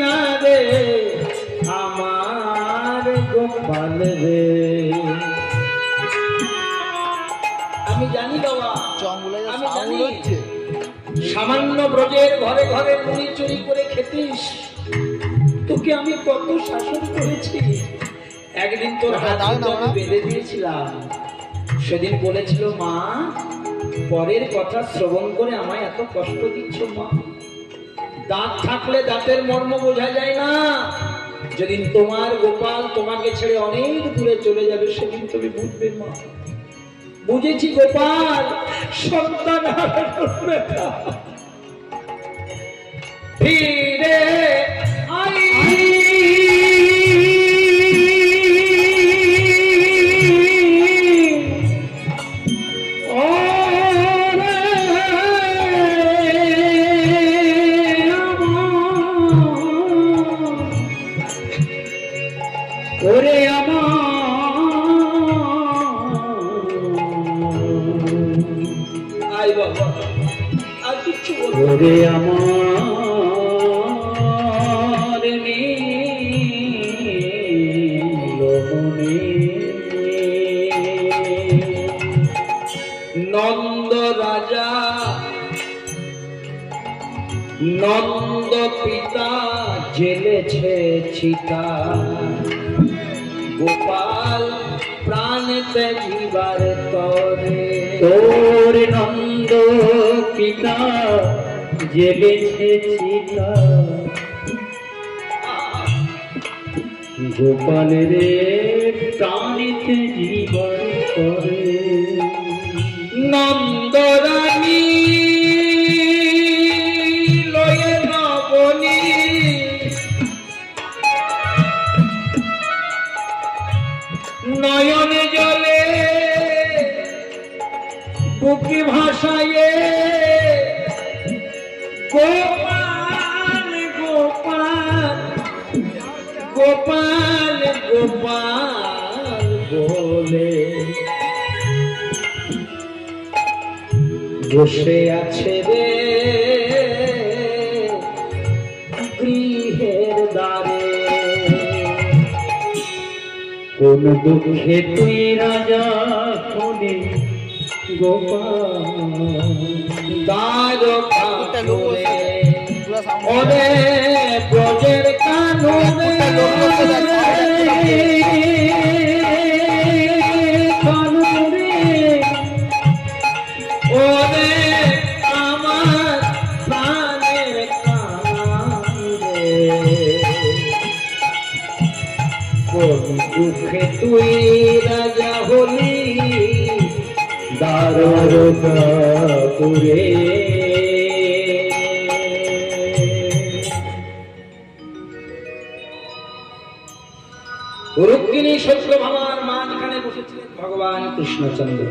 না রে আমার গোপাল রে। আমি জানি বাবা আমি জানি। সামান্য ব্রজের ঘরে ঘরে মুড়ি চুরি করে খেতিস। তোকে আমি কত শাসন করেছি। একদিন তোর হ্যাঁ, হাত আমি বেঁধে দিয়েছিলাম। সেদিন বলেছিল মা পরের কথা শ্রবণ করে আমায় এত কষ্ট দিচ্ছ মা। দাঁত থাকলে দাঁতের মর্ম বোঝা যায় না। যেদিন তোমার গোপাল তোমাকে ছেড়ে অনেক দূরে চলে যাবে, সেদিন তুমি বুঝবে মা বুঝেছি গোপাল, সন্তান ফিরে ওরে আমার নন্দ রাজা, নন্দ পিতা জেলেছে চিতা। গোপাল প্রাণেতে জীবার তরে। তোর নন্দ পিতা জেলেছে চিতা গোপাল রে প্রাণিতে জীবন। করে নন্দরানী লয়ে নবনী নয়নে জলে বুকি ভাসায়ে গোপাল গোপাল গোপাল গোপাল বলে। বসে আছে রে গৃহের দ্বারে। কোন দুঃখে তুই রাজা গোপাল ব্রজের কানুরে একটা লোক বলছে, দেখ, কানুরে ওরে আমার প্রাণের কানুরে কোন দুঃখে তুই রাজা হলি দ্বারকাপুরে রুক্মিণী সত্য ভামার মাঝখানে বসেছিলেন ভগবান কৃষ্ণচন্দ্র।